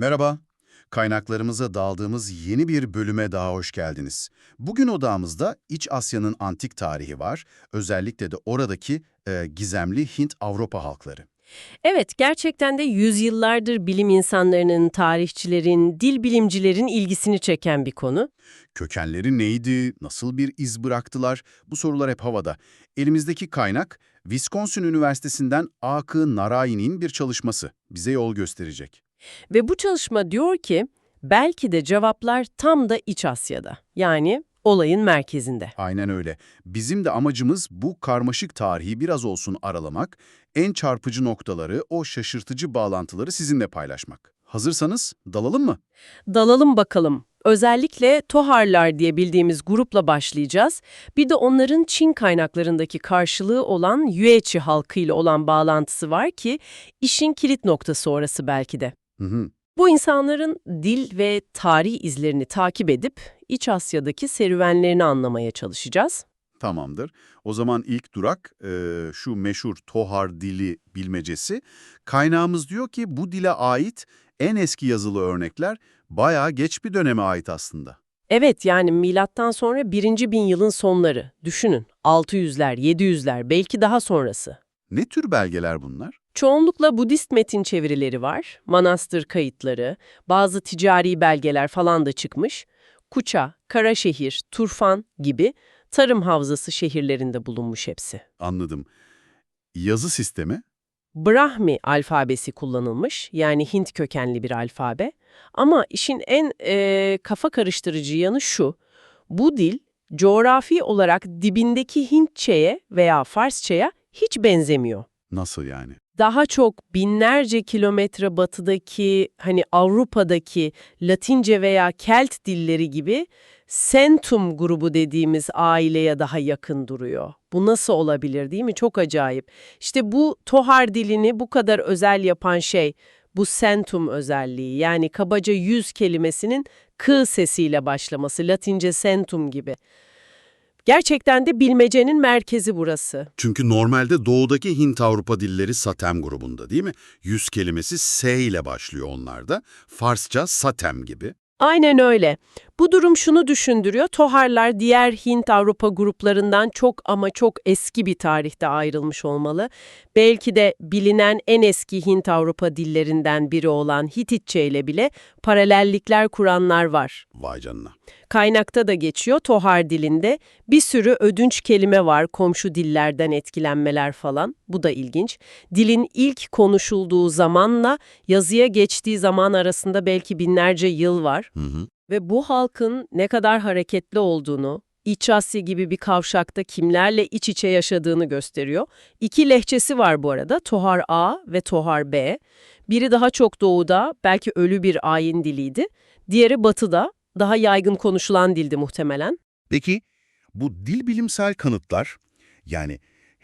Merhaba, kaynaklarımıza daldığımız yeni bir bölüme daha hoş geldiniz. Bugün odağımızda İç Asya'nın antik tarihi var, özellikle de oradaki e, gizemli Hint-Avrupa halkları. Evet, gerçekten de yüzyıllardır bilim insanlarının, tarihçilerin, dil bilimcilerin ilgisini çeken bir konu. Kökenleri neydi, nasıl bir iz bıraktılar, bu sorular hep havada. Elimizdeki kaynak, Wisconsin Üniversitesi'nden A.K. Narayan'in bir çalışması, bize yol gösterecek. Ve bu çalışma diyor ki, belki de cevaplar tam da İç Asya'da. Yani olayın merkezinde. Aynen öyle. Bizim de amacımız bu karmaşık tarihi biraz olsun aralamak, en çarpıcı noktaları, o şaşırtıcı bağlantıları sizinle paylaşmak. Hazırsanız dalalım mı? Dalalım bakalım. Özellikle Toharlar diye bildiğimiz grupla başlayacağız. Bir de onların Çin kaynaklarındaki karşılığı olan Yueçi halkıyla olan bağlantısı var ki işin kilit noktası orası belki de. Hı hı. Bu insanların dil ve tarih izlerini takip edip İç Asya'daki serüvenlerini anlamaya çalışacağız. Tamamdır. O zaman ilk durak e, şu meşhur Tohar dili bilmecesi. Kaynağımız diyor ki bu dile ait en eski yazılı örnekler bayağı geç bir döneme ait aslında. Evet yani milattan sonra 1. bin yılın sonları. Düşünün 600'ler, 700'ler belki daha sonrası. Ne tür belgeler bunlar? Çoğunlukla Budist metin çevirileri var, manastır kayıtları, bazı ticari belgeler falan da çıkmış. Kuça, Karaşehir, Turfan gibi tarım havzası şehirlerinde bulunmuş hepsi. Anladım. Yazı sistemi? Brahmi alfabesi kullanılmış, yani Hint kökenli bir alfabe. Ama işin en eee, kafa karıştırıcı yanı şu, bu dil coğrafi olarak dibindeki Hintçe'ye veya Farsça'ya hiç benzemiyor. Nasıl yani? Daha çok binlerce kilometre batıdaki, hani Avrupa'daki Latince veya Kelt dilleri gibi Centum grubu dediğimiz aileye daha yakın duruyor. Bu nasıl olabilir değil mi? Çok acayip. İşte bu Tohar dilini bu kadar özel yapan şey bu Centum özelliği. Yani kabaca yüz kelimesinin k sesiyle başlaması, Latince Centum gibi. Gerçekten de bilmecenin merkezi burası. Çünkü normalde doğudaki Hint-Avrupa dilleri Satem grubunda değil mi? Yüz kelimesi S ile başlıyor onlarda. Farsça Satem gibi. Aynen öyle. Bu durum şunu düşündürüyor. Toharlar diğer Hint-Avrupa gruplarından çok ama çok eski bir tarihte ayrılmış olmalı. Belki de bilinen en eski Hint-Avrupa dillerinden biri olan Hititçe ile bile paralellikler kuranlar var. Vay canına. Kaynakta da geçiyor Tohar dilinde. Bir sürü ödünç kelime var, komşu dillerden etkilenmeler falan. Bu da ilginç. Dilin ilk konuşulduğu zamanla yazıya geçtiği zaman arasında belki binlerce yıl var. Hı hı. Ve bu halkın ne kadar hareketli olduğunu, İç Asya gibi bir kavşakta kimlerle iç içe yaşadığını gösteriyor. İki lehçesi var bu arada, Tohar A ve Tohar B. Biri daha çok doğuda, belki ölü bir ayin diliydi. Diğeri batıda, daha yaygın konuşulan dildi muhtemelen. Peki bu dil bilimsel kanıtlar yani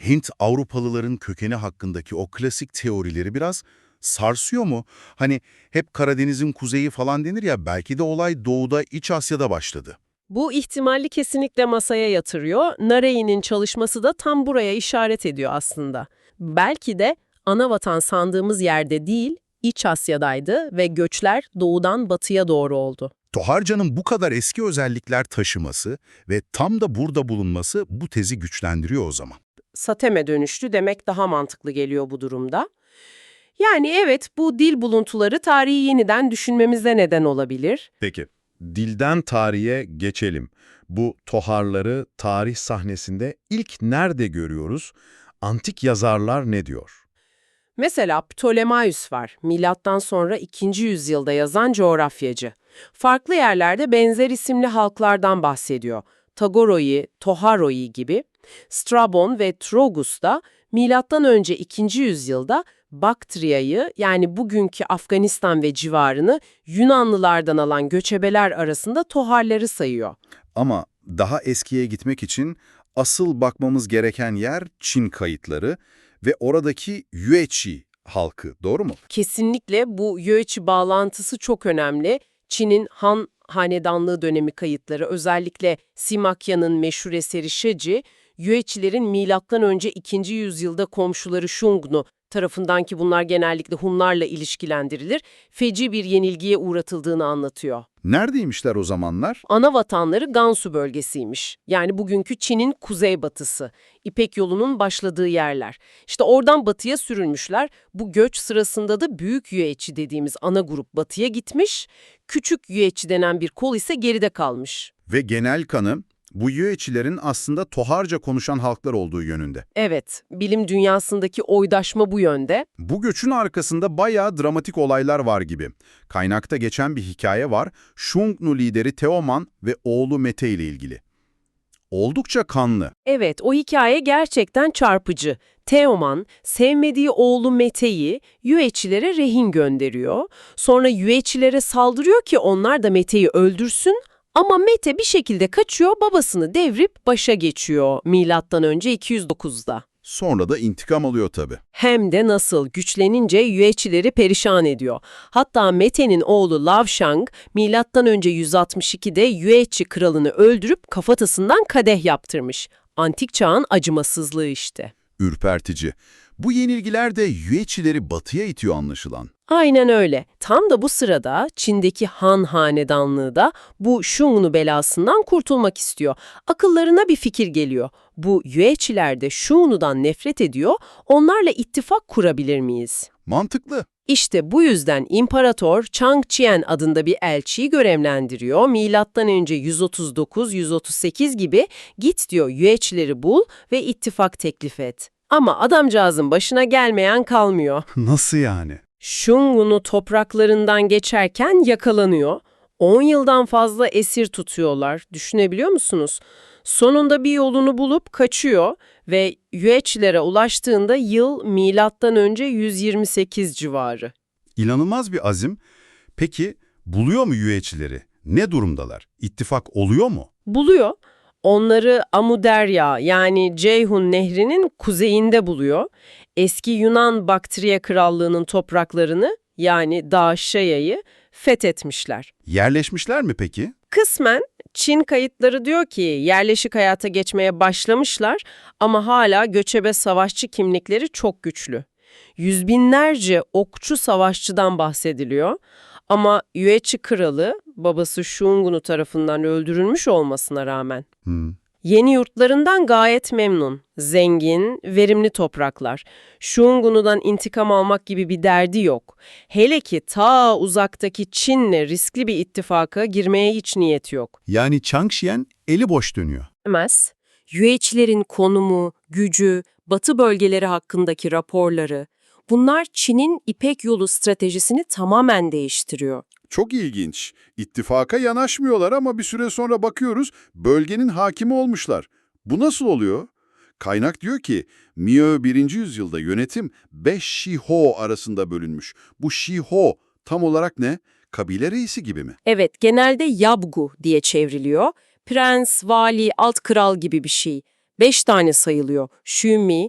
Hint Avrupalıların kökeni hakkındaki o klasik teorileri biraz sarsıyor mu? Hani hep Karadeniz'in kuzeyi falan denir ya belki de olay doğuda İç Asya'da başladı. Bu ihtimali kesinlikle masaya yatırıyor. Nareyi'nin çalışması da tam buraya işaret ediyor aslında. Belki de ana vatan sandığımız yerde değil, İç Asya'daydı ve göçler doğudan batıya doğru oldu. Toharca'nın bu kadar eski özellikler taşıması ve tam da burada bulunması bu tezi güçlendiriyor o zaman. Sateme dönüştü demek daha mantıklı geliyor bu durumda. Yani evet bu dil buluntuları tarihi yeniden düşünmemize neden olabilir. Peki, dilden tarihe geçelim. Bu toharları tarih sahnesinde ilk nerede görüyoruz? Antik yazarlar ne diyor? Mesela Ptolemaios var, milattan sonra 2. yüzyılda yazan coğrafyacı. Farklı yerlerde benzer isimli halklardan bahsediyor. Tagoroi, Toharoi gibi. Strabon ve Trogus da milattan önce 2. yüzyılda Baktriya'yı yani bugünkü Afganistan ve civarını Yunanlılardan alan göçebeler arasında Toharları sayıyor. Ama daha eskiye gitmek için asıl bakmamız gereken yer Çin kayıtları ve oradaki Yueçi halkı, doğru mu? Kesinlikle bu Yueçi bağlantısı çok önemli. Çin'in Han Hanedanlığı dönemi kayıtları özellikle Simakya'nın meşhur eseri Sheji, Yueçilerin milattan önce 2. yüzyılda komşuları Shungnu tarafından ki bunlar genellikle Hunlarla ilişkilendirilir, feci bir yenilgiye uğratıldığını anlatıyor. Neredeymişler o zamanlar? Ana vatanları Gansu bölgesiymiş. Yani bugünkü Çin'in kuzeybatısı. İpek yolunun başladığı yerler. İşte oradan batıya sürülmüşler. Bu göç sırasında da büyük yüeçi dediğimiz ana grup batıya gitmiş. Küçük yüeçi denen bir kol ise geride kalmış. Ve genel kanı bu Yüeçilerin aslında Toharca konuşan halklar olduğu yönünde. Evet, bilim dünyasındaki oydaşma bu yönde. Bu göçün arkasında bayağı dramatik olaylar var gibi. Kaynakta geçen bir hikaye var, Şungnu lideri Teoman ve oğlu Mete ile ilgili. Oldukça kanlı. Evet, o hikaye gerçekten çarpıcı. Teoman, sevmediği oğlu Mete'yi Yüeçilere rehin gönderiyor. Sonra Yüeçilere saldırıyor ki onlar da Mete'yi öldürsün. Ama Mete bir şekilde kaçıyor, babasını devrip başa geçiyor milattan önce 209'da. Sonra da intikam alıyor tabii. Hem de nasıl güçlenince Yüeçileri perişan ediyor. Hatta Mete'nin oğlu Lavshang milattan önce 162'de Yüeçi kralını öldürüp kafatasından kadeh yaptırmış. Antik çağın acımasızlığı işte. Ürpertici. Bu yenilgiler de Yüeçileri batıya itiyor anlaşılan. Aynen öyle. Tam da bu sırada Çin'deki Han hanedanlığı da bu Shungnu belasından kurtulmak istiyor. Akıllarına bir fikir geliyor. Bu Yüeçiler de Shungnu'dan nefret ediyor, onlarla ittifak kurabilir miyiz? Mantıklı. İşte bu yüzden İmparator Chang Chien adında bir elçiyi görevlendiriyor. Milattan önce 139-138 gibi git diyor Yüeçileri bul ve ittifak teklif et. Ama adamcağızın başına gelmeyen kalmıyor. Nasıl yani? Shungun'u topraklarından geçerken yakalanıyor. 10 yıldan fazla esir tutuyorlar. Düşünebiliyor musunuz? Sonunda bir yolunu bulup kaçıyor ve Yüeçlere ulaştığında yıl milattan önce 128 civarı. İnanılmaz bir azim. Peki buluyor mu Yüeçileri? Ne durumdalar? İttifak oluyor mu? Buluyor. Onları Amuderya yani Ceyhun Nehri'nin kuzeyinde buluyor. Eski Yunan Baktriya Krallığı'nın topraklarını yani Dağşaya'yı fethetmişler. Yerleşmişler mi peki? Kısmen Çin kayıtları diyor ki yerleşik hayata geçmeye başlamışlar ama hala göçebe savaşçı kimlikleri çok güçlü. Yüz binlerce okçu savaşçıdan bahsediliyor ama Yüeçi kralı babası Shungun'u tarafından öldürülmüş olmasına rağmen. Hmm. Yeni yurtlarından gayet memnun. Zengin, verimli topraklar. Shungunu'dan intikam almak gibi bir derdi yok. Hele ki ta uzaktaki Çin'le riskli bir ittifaka girmeye hiç niyeti yok. Yani Changxian eli boş dönüyor. Demez. Yüeçlerin konumu, gücü, batı bölgeleri hakkındaki raporları, bunlar Çin'in İpek yolu stratejisini tamamen değiştiriyor. Çok ilginç. İttifaka yanaşmıyorlar ama bir süre sonra bakıyoruz bölgenin hakimi olmuşlar. Bu nasıl oluyor? Kaynak diyor ki Mio 1. yüzyılda yönetim 5 Shiho arasında bölünmüş. Bu Shiho tam olarak ne? Kabile reisi gibi mi? Evet, genelde Yabgu diye çevriliyor. Prens, vali, alt kral gibi bir şey. Beş tane sayılıyor. Xumi,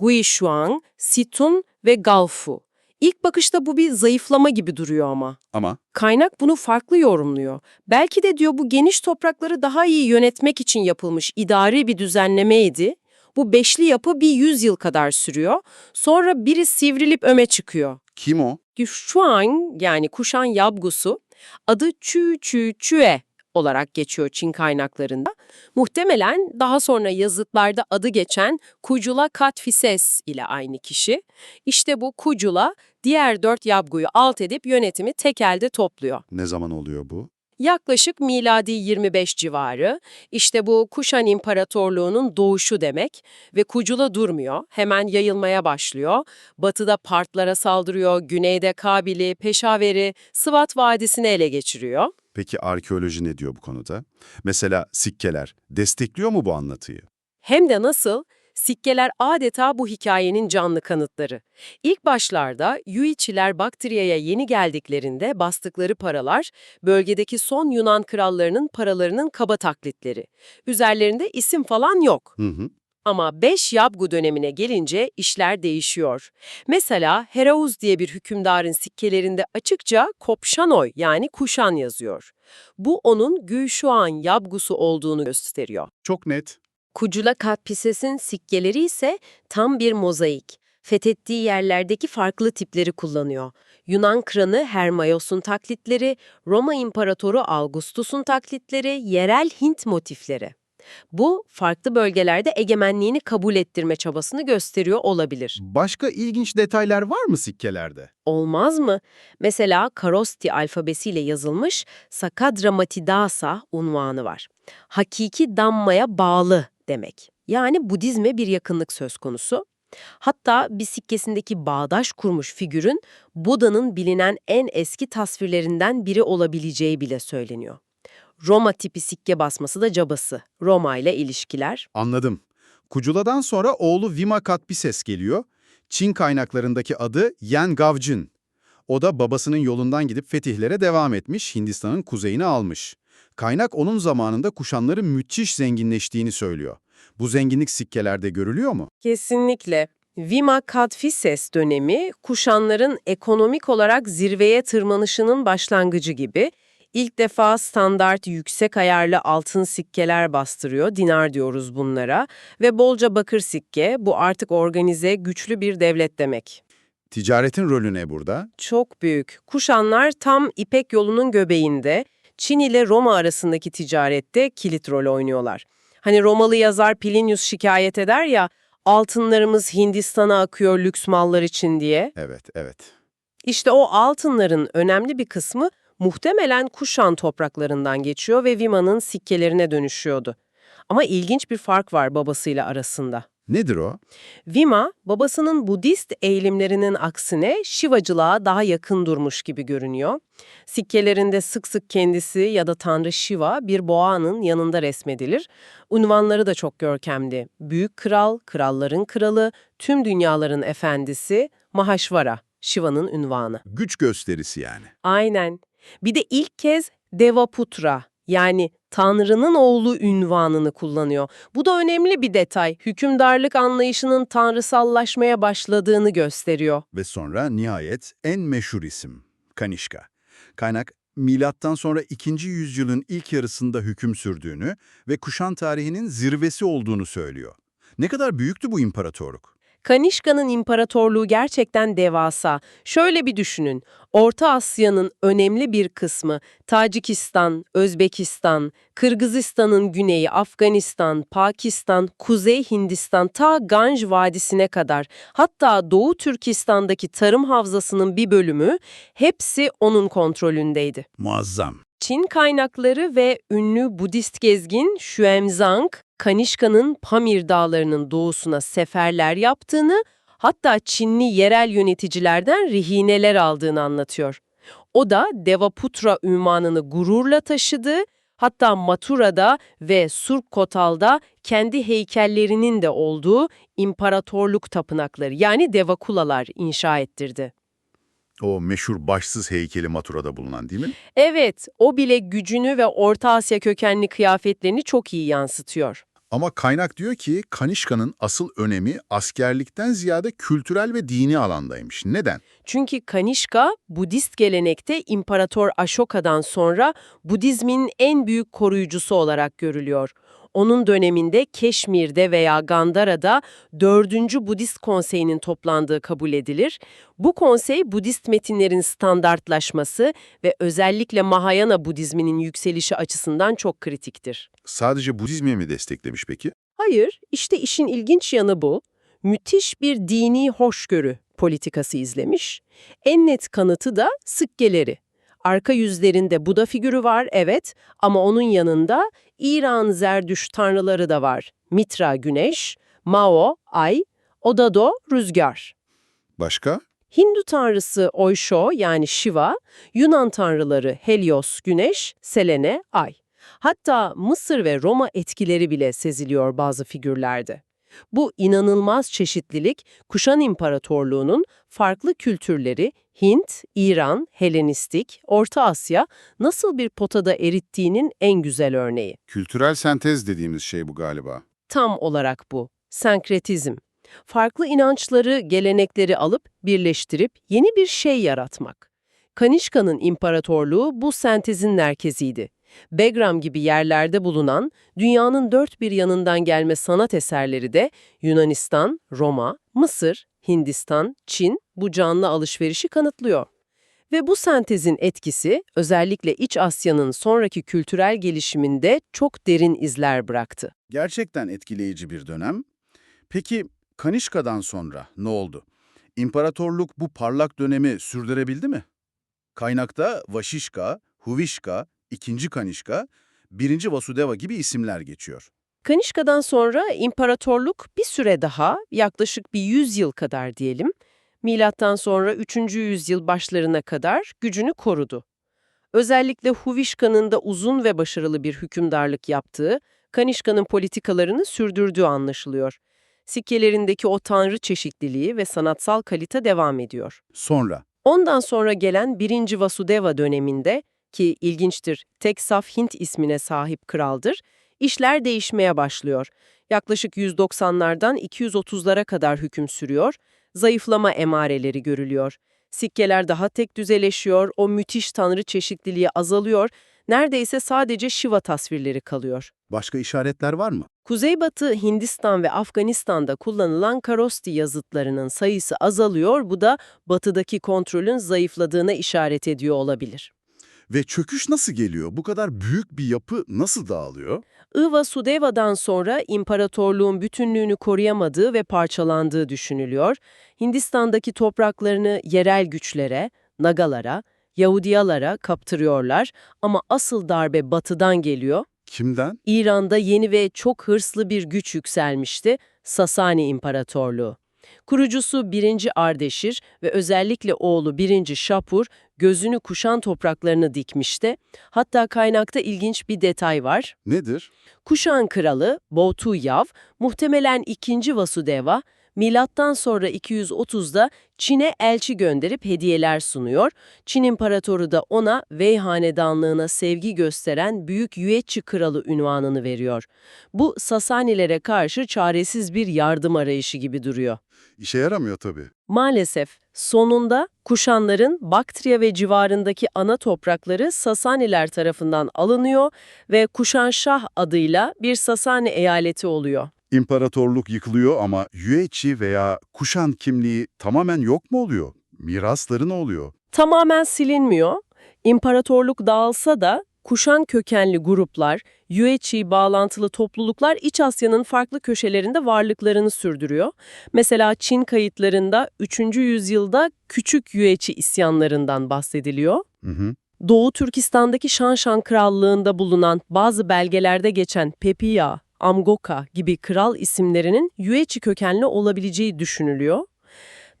Guishuang, Situn ve Galfu. İlk bakışta bu bir zayıflama gibi duruyor ama. Ama Kaynak bunu farklı yorumluyor. Belki de diyor bu geniş toprakları daha iyi yönetmek için yapılmış idari bir düzenlemeydi. Bu beşli yapı bir yüzyıl kadar sürüyor. Sonra biri sivrilip öme çıkıyor. kim o? Shuang yani kuşan yabgusu adı Çü Çü Çüe olarak geçiyor Çin kaynaklarında. Muhtemelen daha sonra yazıtlarda adı geçen Kucula Katfises ile aynı kişi. İşte bu Kucula diğer dört yabguyu alt edip yönetimi tek elde topluyor. Ne zaman oluyor bu? Yaklaşık miladi 25 civarı. İşte bu Kuşan İmparatorluğu'nun doğuşu demek ve Kucula durmuyor. Hemen yayılmaya başlıyor. Batıda Partlara saldırıyor, güneyde Kabil'i, Peşaver'i, Sıvat Vadisi'ni ele geçiriyor. Peki arkeoloji ne diyor bu konuda? Mesela sikkeler destekliyor mu bu anlatıyı? Hem de nasıl? Sikkeler adeta bu hikayenin canlı kanıtları. İlk başlarda Yuiçiler Baktriya'ya yeni geldiklerinde bastıkları paralar, bölgedeki son Yunan krallarının paralarının kaba taklitleri. Üzerlerinde isim falan yok. Hı hı. Ama 5 Yabgu dönemine gelince işler değişiyor. Mesela Herauz diye bir hükümdarın sikkelerinde açıkça Kopşanoy yani kuşan yazıyor. Bu onun Gülşuan Yabgusu olduğunu gösteriyor. Çok net. Kucula Katpises'in sikkeleri ise tam bir mozaik. fethettiği yerlerdeki farklı tipleri kullanıyor. Yunan kranı Hermaios'un taklitleri, Roma İmparatoru Augustus'un taklitleri, yerel Hint motifleri. Bu, farklı bölgelerde egemenliğini kabul ettirme çabasını gösteriyor olabilir. Başka ilginç detaylar var mı sikkelerde? Olmaz mı? Mesela Karosti alfabesiyle yazılmış Sakadra Matidasa unvanı var. Hakiki Damma'ya bağlı demek. Yani Budizme bir yakınlık söz konusu. Hatta bir sikkesindeki bağdaş kurmuş figürün Buda'nın bilinen en eski tasvirlerinden biri olabileceği bile söyleniyor. Roma tipi sikke basması da cabası. Roma ile ilişkiler. Anladım. Kucula'dan sonra oğlu Vima Katpises geliyor. Çin kaynaklarındaki adı Yen Gavjin. O da babasının yolundan gidip fetihlere devam etmiş, Hindistan'ın kuzeyini almış. Kaynak onun zamanında kuşanların müthiş zenginleştiğini söylüyor. Bu zenginlik sikkelerde görülüyor mu? Kesinlikle. Vima Kadphises dönemi, kuşanların ekonomik olarak zirveye tırmanışının başlangıcı gibi. İlk defa standart yüksek ayarlı altın sikkeler bastırıyor, dinar diyoruz bunlara. Ve bolca bakır sikke, bu artık organize, güçlü bir devlet demek. Ticaretin rolü ne burada? Çok büyük. Kuşanlar tam İpek yolunun göbeğinde, Çin ile Roma arasındaki ticarette kilit rol oynuyorlar. Hani Romalı yazar Plinius şikayet eder ya, altınlarımız Hindistan'a akıyor lüks mallar için diye. Evet, evet. İşte o altınların önemli bir kısmı muhtemelen Kuşan topraklarından geçiyor ve Vima'nın sikkelerine dönüşüyordu. Ama ilginç bir fark var babasıyla arasında. Nedir o? Vima, babasının Budist eğilimlerinin aksine Şivacılığa daha yakın durmuş gibi görünüyor. Sikkelerinde sık sık kendisi ya da Tanrı Shiva bir boğanın yanında resmedilir. Unvanları da çok görkemli. Büyük Kral, Kralların Kralı, tüm dünyaların efendisi, Mahashvara, Shiva'nın ünvanı. Güç gösterisi yani. Aynen. Bir de ilk kez Devaputra yani Tanrı'nın oğlu ünvanını kullanıyor. Bu da önemli bir detay. Hükümdarlık anlayışının tanrısallaşmaya başladığını gösteriyor. Ve sonra nihayet en meşhur isim, Kanişka. Kaynak, milattan sonra 2. yüzyılın ilk yarısında hüküm sürdüğünü ve kuşan tarihinin zirvesi olduğunu söylüyor. Ne kadar büyüktü bu imparatorluk? Kanişka'nın imparatorluğu gerçekten devasa. Şöyle bir düşünün. Orta Asya'nın önemli bir kısmı Tacikistan, Özbekistan, Kırgızistan'ın güneyi, Afganistan, Pakistan, Kuzey Hindistan ta Ganj Vadisi'ne kadar hatta Doğu Türkistan'daki tarım havzasının bir bölümü hepsi onun kontrolündeydi. Muazzam. Çin kaynakları ve ünlü Budist gezgin Xuanzang, Kanişka'nın Pamir dağlarının doğusuna seferler yaptığını, hatta Çinli yerel yöneticilerden rehineler aldığını anlatıyor. O da Devaputra ünvanını gururla taşıdı, hatta Matura'da ve Surkotal'da kendi heykellerinin de olduğu imparatorluk tapınakları yani devakulalar inşa ettirdi. O meşhur başsız heykeli Matura'da bulunan değil mi? Evet, o bile gücünü ve Orta Asya kökenli kıyafetlerini çok iyi yansıtıyor. Ama kaynak diyor ki Kanişka'nın asıl önemi askerlikten ziyade kültürel ve dini alandaymış. Neden? Çünkü Kanişka, Budist gelenekte İmparator Ashoka'dan sonra Budizmin en büyük koruyucusu olarak görülüyor. Onun döneminde Keşmir'de veya Gandara'da 4. Budist Konseyi'nin toplandığı kabul edilir. Bu konsey Budist metinlerin standartlaşması ve özellikle Mahayana Budizminin yükselişi açısından çok kritiktir. Sadece Budizmi mi desteklemiş peki? Hayır, işte işin ilginç yanı bu. Müthiş bir dini hoşgörü politikası izlemiş. En net kanıtı da sikkeleri. Arka yüzlerinde Buda figürü var, evet ama onun yanında İran Zerdüş tanrıları da var. Mitra güneş, Mao ay, Odado rüzgar. Başka? Hindu tanrısı Oysho yani Shiva, Yunan tanrıları Helios güneş, Selene ay. Hatta Mısır ve Roma etkileri bile seziliyor bazı figürlerde. Bu inanılmaz çeşitlilik, Kuşan İmparatorluğu'nun farklı kültürleri Hint, İran, Helenistik, Orta Asya nasıl bir potada erittiğinin en güzel örneği. Kültürel sentez dediğimiz şey bu galiba. Tam olarak bu. Senkretizm. Farklı inançları, gelenekleri alıp birleştirip yeni bir şey yaratmak. Kanişka'nın imparatorluğu bu sentezin merkeziydi. Begram gibi yerlerde bulunan dünyanın dört bir yanından gelme sanat eserleri de Yunanistan, Roma, Mısır, Hindistan, Çin bu canlı alışverişi kanıtlıyor. Ve bu sentezin etkisi özellikle İç Asya'nın sonraki kültürel gelişiminde çok derin izler bıraktı. Gerçekten etkileyici bir dönem. Peki Kanişka'dan sonra ne oldu? İmparatorluk bu parlak dönemi sürdürebildi mi? Kaynakta Vaşişka, Huvişka, II. Kanişka, 1. Vasudeva gibi isimler geçiyor. Kanişka'dan sonra imparatorluk bir süre daha, yaklaşık bir 100 yıl kadar diyelim, milattan sonra 3. yüzyıl başlarına kadar gücünü korudu. Özellikle Huvişka'nın da uzun ve başarılı bir hükümdarlık yaptığı, Kanişka'nın politikalarını sürdürdüğü anlaşılıyor. Sikkelerindeki o tanrı çeşitliliği ve sanatsal kalite devam ediyor. Sonra Ondan sonra gelen 1. Vasudeva döneminde ki ilginçtir tek saf Hint ismine sahip kraldır, işler değişmeye başlıyor. Yaklaşık 190'lardan 230'lara kadar hüküm sürüyor, zayıflama emareleri görülüyor. Sikkeler daha tek düzeleşiyor, o müthiş tanrı çeşitliliği azalıyor, neredeyse sadece Shiva tasvirleri kalıyor. başka işaretler var mı? Kuzeybatı Hindistan ve Afganistan'da kullanılan karosti yazıtlarının sayısı azalıyor, bu da batıdaki kontrolün zayıfladığına işaret ediyor olabilir. Ve çöküş nasıl geliyor? Bu kadar büyük bir yapı nasıl dağılıyor? Iva Sudeva'dan sonra imparatorluğun bütünlüğünü koruyamadığı ve parçalandığı düşünülüyor. Hindistan'daki topraklarını yerel güçlere, Nagalara, Yahudiyalara kaptırıyorlar ama asıl darbe batıdan geliyor. Kimden? İran'da yeni ve çok hırslı bir güç yükselmişti, Sasani İmparatorluğu. Kurucusu 1. Ardeşir ve özellikle oğlu 1. Şapur gözünü kuşan topraklarını dikmişti. Hatta kaynakta ilginç bir detay var. Nedir? Kuşan kralı Bautu Yav, muhtemelen 2. Vasudeva, milattan sonra 230'da Çin'e elçi gönderip hediyeler sunuyor. Çin imparatoru da ona Wei hanedanlığına sevgi gösteren Büyük Yüetçi Kralı ünvanını veriyor. Bu Sasanilere karşı çaresiz bir yardım arayışı gibi duruyor. İşe yaramıyor tabii. Maalesef sonunda Kuşanların Baktriya ve civarındaki ana toprakları Sasaniler tarafından alınıyor ve Kuşanşah adıyla bir Sasani eyaleti oluyor. İmparatorluk yıkılıyor ama Yüeçi veya Kuşan kimliği tamamen yok mu oluyor? Mirasları ne oluyor? Tamamen silinmiyor. İmparatorluk dağılsa da Kuşan kökenli gruplar, Yueçi bağlantılı topluluklar İç Asya'nın farklı köşelerinde varlıklarını sürdürüyor. Mesela Çin kayıtlarında 3. yüzyılda Küçük Yueçi isyanlarından bahsediliyor. Hı hı. Doğu Türkistan'daki Şanşan Krallığı'nda bulunan bazı belgelerde geçen Pepiya, Amgoka gibi kral isimlerinin Yueçi kökenli olabileceği düşünülüyor.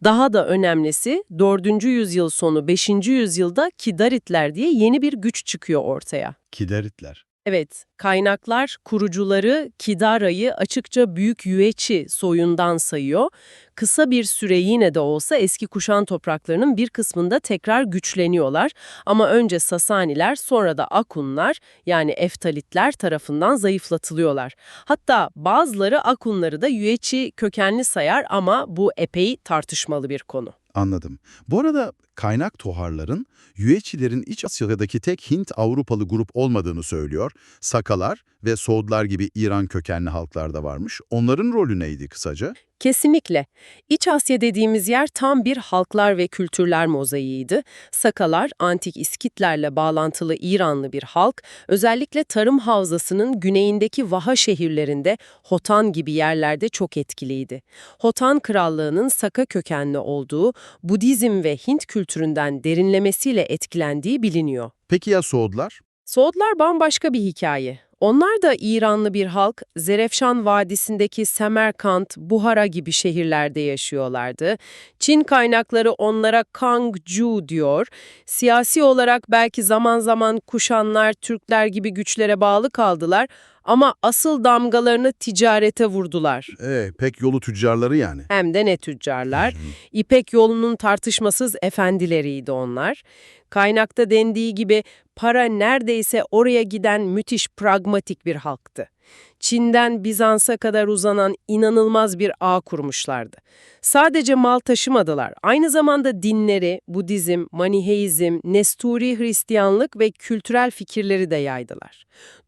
Daha da önemlisi 4. yüzyıl sonu 5. yüzyılda Kidaritler diye yeni bir güç çıkıyor ortaya. Kideritler. Evet, kaynaklar kurucuları Kidara'yı açıkça Büyük Yüeçi soyundan sayıyor. Kısa bir süre yine de olsa eski kuşan topraklarının bir kısmında tekrar güçleniyorlar. Ama önce Sasaniler sonra da Akunlar yani Eftalitler tarafından zayıflatılıyorlar. Hatta bazıları Akunları da Yüeçi kökenli sayar ama bu epey tartışmalı bir konu. Anladım. Bu arada kaynak toharların Yüeçilerin İç Asya'daki tek Hint-Avrupalı grup olmadığını söylüyor. Sakalar ve Soğudlar gibi İran kökenli halklar da varmış. Onların rolü neydi kısaca? Kesinlikle. İç Asya dediğimiz yer tam bir halklar ve kültürler mozaiğiydi. Sakalar, antik İskitlerle bağlantılı İranlı bir halk, özellikle tarım havzasının güneyindeki Vaha şehirlerinde Hotan gibi yerlerde çok etkiliydi. Hotan Krallığı'nın Saka kökenli olduğu, Budizm ve Hint kültüründen derinlemesiyle etkilendiği biliniyor. Peki ya Soğudlar? Soğudlar bambaşka bir hikaye. Onlar da İranlı bir halk, Zerefşan Vadisi'ndeki Semerkant, Buhara gibi şehirlerde yaşıyorlardı. Çin kaynakları onlara Kangju diyor. Siyasi olarak belki zaman zaman Kuşanlar, Türkler gibi güçlere bağlı kaldılar ama asıl damgalarını ticarete vurdular. Ee, pek yolu tüccarları yani. Hem de ne tüccarlar. İpek yolunun tartışmasız efendileriydi onlar. Kaynakta dendiği gibi para neredeyse oraya giden müthiş pragmatik bir halktı. Çin'den Bizans'a kadar uzanan inanılmaz bir ağ kurmuşlardı. Sadece mal taşımadılar. Aynı zamanda dinleri, Budizm, Maniheizm, Nesturi Hristiyanlık ve kültürel fikirleri de yaydılar.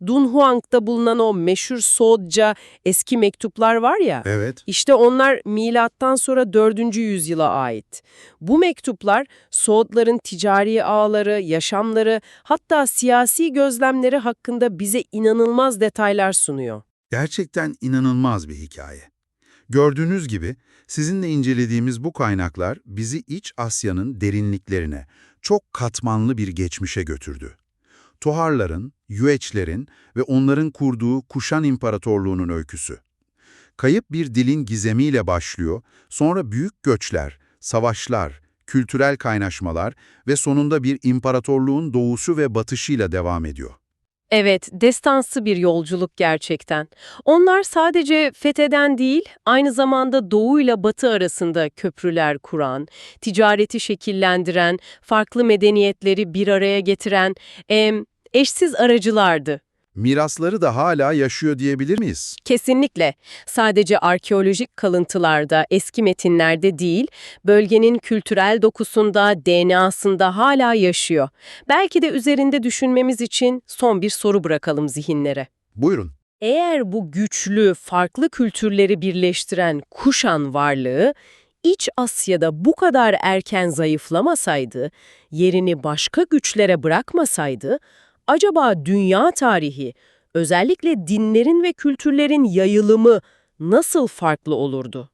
Dunhuang'da bulunan o meşhur Soğutça eski mektuplar var ya, Evet. işte onlar milattan sonra 4. yüzyıla ait. Bu mektuplar Soğutların ticari ağları, yaşamları, hatta siyasi gözlemleri hakkında bize inanılmaz detaylar sunuyor. Gerçekten inanılmaz bir hikaye. Gördüğünüz gibi sizinle incelediğimiz bu kaynaklar bizi İç Asya'nın derinliklerine, çok katmanlı bir geçmişe götürdü. Toharların, Yüeçlerin ve onların kurduğu Kuşan İmparatorluğu'nun öyküsü. Kayıp bir dilin gizemiyle başlıyor, sonra büyük göçler, savaşlar, kültürel kaynaşmalar ve sonunda bir imparatorluğun doğusu ve batışıyla devam ediyor. Evet, destansı bir yolculuk gerçekten. Onlar sadece fetheden değil, aynı zamanda doğu ile batı arasında köprüler kuran, ticareti şekillendiren, farklı medeniyetleri bir araya getiren, em, eşsiz aracılardı. Mirasları da hala yaşıyor diyebilir miyiz? Kesinlikle. Sadece arkeolojik kalıntılarda, eski metinlerde değil, bölgenin kültürel dokusunda, DNA'sında hala yaşıyor. Belki de üzerinde düşünmemiz için son bir soru bırakalım zihinlere. Buyurun. Eğer bu güçlü, farklı kültürleri birleştiren Kuşan varlığı, İç Asya'da bu kadar erken zayıflamasaydı, yerini başka güçlere bırakmasaydı, acaba dünya tarihi, özellikle dinlerin ve kültürlerin yayılımı nasıl farklı olurdu?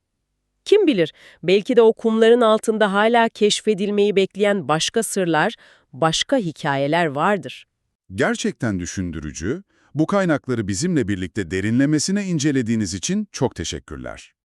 Kim bilir, belki de o kumların altında hala keşfedilmeyi bekleyen başka sırlar, başka hikayeler vardır. Gerçekten düşündürücü. Bu kaynakları bizimle birlikte derinlemesine incelediğiniz için çok teşekkürler.